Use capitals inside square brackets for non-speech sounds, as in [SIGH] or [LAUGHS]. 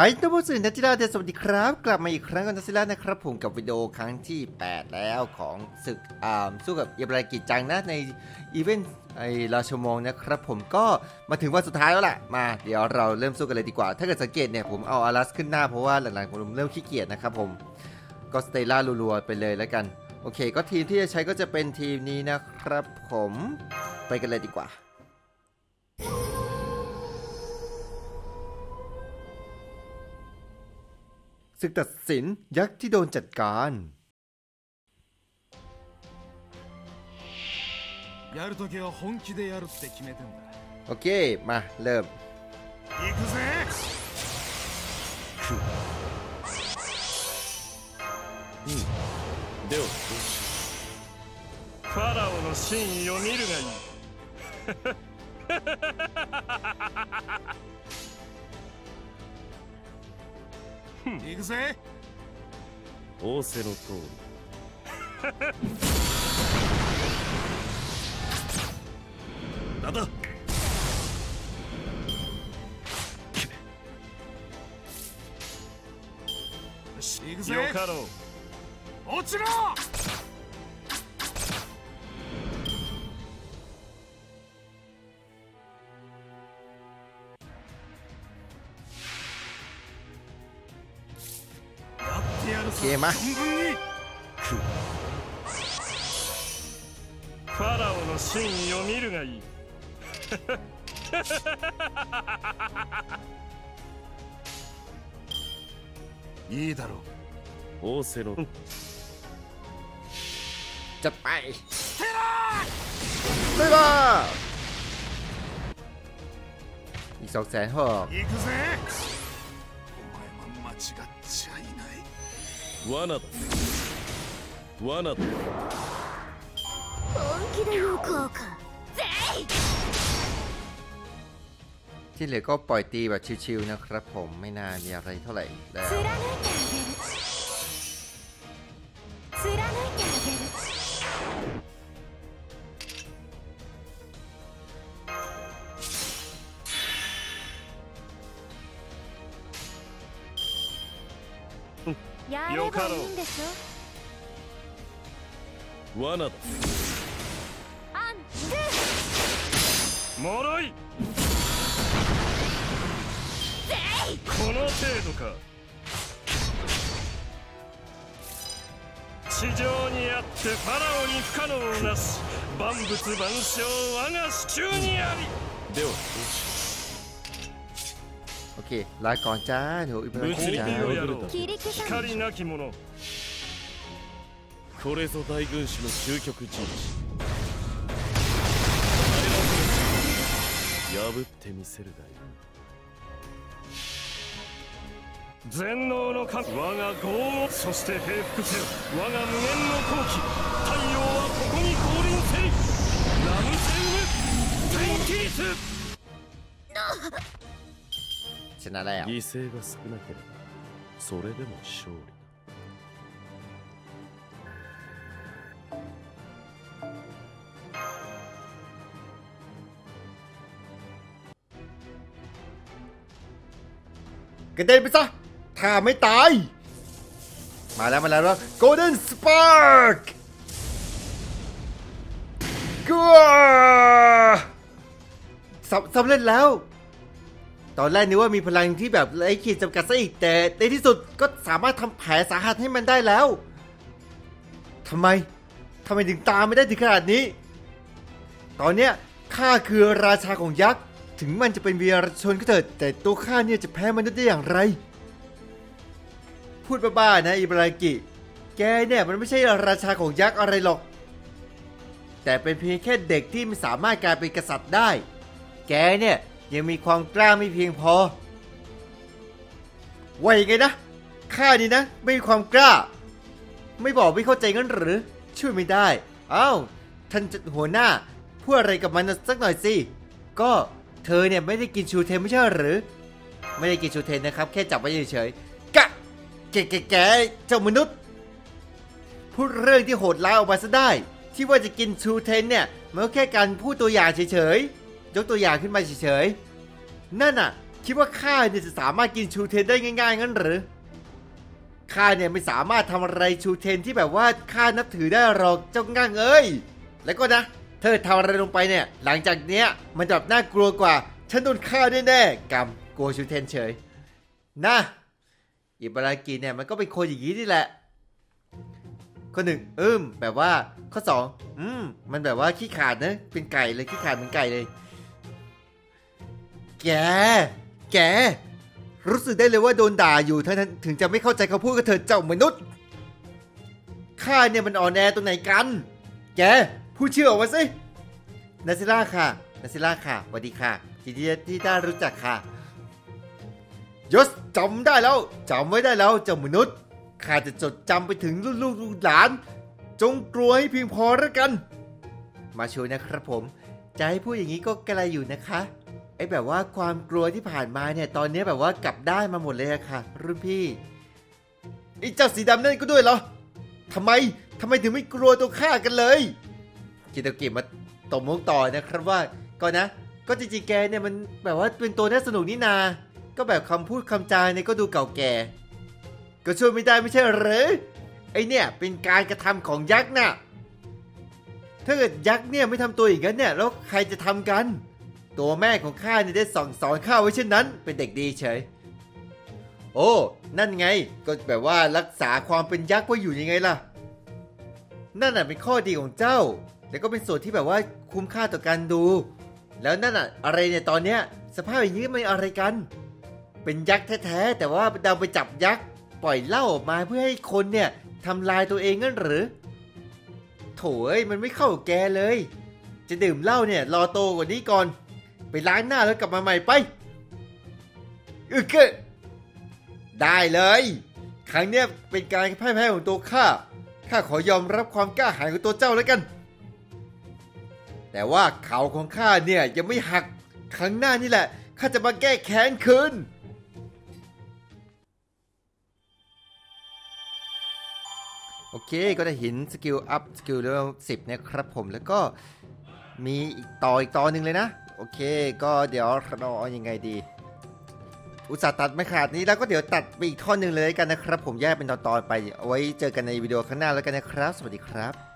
หายตัวผู้สื่อนัจิราเดสวัสดีครับ กลับมาอีกครั้งกับนัจิรานะครับผมกับวิดีโอครั้งที่ 8 แล้วของศึกอ่าสู้กับเยบรากิจังนะในอีเวนต์ไอราชวงนะครับผมก็มาถึงวันสุดท้ายแล้วแหละมาเดี๋ยวเราเริ่มสู้กันเลยดีกว่า ถ้าเกิดสังเกตเนี่ยผมเอาอารัสขึ้นหน้าเพราะว่าหลังๆผมเริ่มขี้เกียจนะครับผมก็สเตล่ารัวๆไปเลยแล้วกัน โอเค ก็ทีมที่จะใช้ก็จะเป็นทีมนี้นะครับผมไปกันเลยดีกว่า ศึกตัดสินยักษ์ที่โดนจัดการ やるときは本気でやるって決めてんだ โอเค มาเริ่ม 行くぜではファラオの真意を見るがいい [LAUGHS] 行くぜ。仰せの通り。[LAUGHS] なんだ？[LAUGHS] よし行くぜ。よかろう。落ちろ消えまファラオの真意を見るがいい。いいだろう。オーセロじゃバイステラーステラー急ぐぜ行くぜ。お前は間違った罠だ罠だ本気で行こうか ที่เหลือก็ปล่อยตีแบบชิวๆนะครับผมไม่น่ามีอะไรเท่าไหร่แล้ว やればいいんでしょ？罠だアンドもろい。この程度か。地上にあってファラオに不可能なし。万物万象我が手中にあり。では โอเค ลาก่อนจ้าหนูอิบรา 物 ฮิ 理 ม 的 จ้า をやろう切り刻む光なき者これぞ大軍師の究極人知破ってみせるがいい全能の神我が業をそして平服せよ我が無限の好機太陽はここに降臨せいラムセウム全キリス ชนะแล้วกระเด็นไปซะ ถ้าไม่ตาย มาแล้วมาแล้วว่า Golden Spark กูสำเร็จแล้ว ตอนแรกนึกว่ามีพลังที่แบบไร้ขีดจำกัดซะอีกแต่ในที่สุดก็สามารถทำแผลสาหัสให้มันได้แล้วทำไมทำไมถึงตามไม่ได้ถึงขนาดนี้ ตอนเนี้ยข้าคือราชาของยักษ์ ถึงมันจะเป็นวีรชนก็เถิด แต่ตัวข้าเนี่ยจะแพ้มันได้อย่างไร พูดบ้าๆนะอิบรากิ แกเนี่ยมันไม่ใช่ราชาของยักษ์อะไรหรอก แต่เป็นเพียงแค่เด็กที่ไม่สามารถกลายเป็นกษัตริย์ได้ แกเนี่ย ยังมีความกล้าไม่เพียงพอว่ายังไงนะข้านี่นะ ไม่มีความกล้า ไม่บอกไม่เข้าใจงั้นหรือ ช่วยไม่ได้อ้าวท่านหัวหน้าพูดอะไรกับมันสักหน่อยสิก็เธอเนี่ยไม่ได้กินชูเทนไม่ใช่หรือ ไม่ได้กินชูเทนนะครับ แค่จับไว้เฉยๆกะแกแกแกเจ้ามนุษย์พูดเรื่องที่โหดร้ายออกมาซะได้ ที่ว่าจะกินชูเทนเนี่ยมันก็แค่การพูดตัวอย่างเฉยๆ ยกตัวอย่างขึ้นมาเฉยๆ นั่นน่ะ คิดว่าข้าเนี่ยจะสามารถกินชูเทนได้ง่ายๆงั้นหรือข้าเนี่ยไม่สามารถทำอะไรชูเทนที่แบบว่าข้านับถือได้หรอกเจ้าง่างเอ้ย แล้วก็นะ เธอทำอะไรลงไปเนี่ย หลังจากเนี้ยมันแบบน่ากลัวกว่า ฉันโดนฆ่าแน่ๆกรรมกลัวชูเทนเฉย นะอิบารากิเนี่ยมันก็เป็นคนอย่างนี้นี่แหละข้อหนึ่งอืมแบบว่าข้อสองอืมมันแบบว่าขี้ขาดนะเป็นไก่เลยขี้ขาดเหมือนไก่เลย แก แก รู้สึกได้เลยว่าโดนด่าอยู่ทั้งถึงจะไม่เข้าใจเขาพูดกับเธอเจ้ามนุษย์ ข้าเนี่ยมันอ่อนแอตรงไหนกัน แกพูดชื่อออกมาสินาซิล่าค่ะนาซิล่าค่ะสวัสดีค่ะยินดีที่ได้รู้จักค่ะยศจำได้แล้วจำไว้ได้แล้วเจ้ามนุษย์ข้าจะจดจำไปถึงลูกลูกลูกหลาน จงกลัวให้เพียงพอแล้วกัน มาช่วยนะครับผม จะให้พูดอย่างนี้ก็กระไรอยู่นะคะ ไอ้แบบว่าความกลัวที่ผ่านมาเนี่ยตอนนี้แบบว่ากลับได้มาหมดเลยอะค่ะ รุ่นพี่ไอ้เจ้าสีดำนั่นก็ด้วยเหรอทำไมทำไมถึงไม่กลัวตัวข้ากันเลยคิตากิมาตบมุกต่อนะครับว่าก็นะ ก็จริงๆแกเนี่ยมันแบบว่าเป็นตัวน่าสนุกนี่นา ก็แบบคำพูดคำจาเนี่ยก็ดูเก่าแก่ ก็ช่วยไม่ได้ไม่ใช่หรือไอเนี่ยเป็นการกระทำของยักษ์น่ะถ้าเกิดยักษ์เนี่ยไม่ทำตัวอย่างนั้นเนี่ยแล้วใครจะทำกัน ตัวแม่ของข้าเนี่ยได้สั่งสอนข้าไว้เช่นนั้น เป็นเด็กดีเฉย โอ้ นั่นไง ก็แบบว่ารักษาความเป็นยักษ์ไว้อยู่ยังไงล่ะ นั่นน่ะเป็นข้อดีของเจ้าแล้วก็เป็นส่วนที่แบบว่าคุ้มค่าต่อการดู แล้วนั่นน่ะ อะไรเนี่ยตอนเนี้ย สภาพอย่างนี้มันอะไรกัน เป็นยักษ์แท้ๆแต่ว่าดันไปจับยักษ์ปล่อยเหล้าออกมาเพื่อให้คนเนี่ยทำลายตัวเองงั้นหรือ โถเอ้ยมันไม่เข้าแกเลย จะดื่มเหล้าเนี่ยรอโตกว่านี้ก่อน ไปล้างหน้าแล้วกลับมาใหม่ไปอึกเกะได้เลย ครั้งเนี้ยเป็นการพ่ายแพ้ของตัวข้า ข้าขอยอมรับความกล้าหาญของตัวเจ้าแล้วกัน แต่ว่าเขาของข้าเนี่ยยังไม่หัก ครั้งหน้านี่แหละ ข้าจะมาแก้แค้นคืนโอเค ก็ได้เห็นสกิลอัพสกิลเลเวลสิบนะครับผม แล้วก็มีอีกต่ออีกต่อหนึ่งเลยนะ โอเค ก็เดี๋ยวเราเอายังไงดี อุตส่าห์ตัดไม่ขาดนี้แล้วก็เดี๋ยวตัดไปอีกท่อนหนึ่งเลยกันนะครับ ผมแยกเป็นตอนๆไปเอาไว้เจอกันในวิดีโอข้างหน้าแล้วกันนะครับ สวัสดีครับ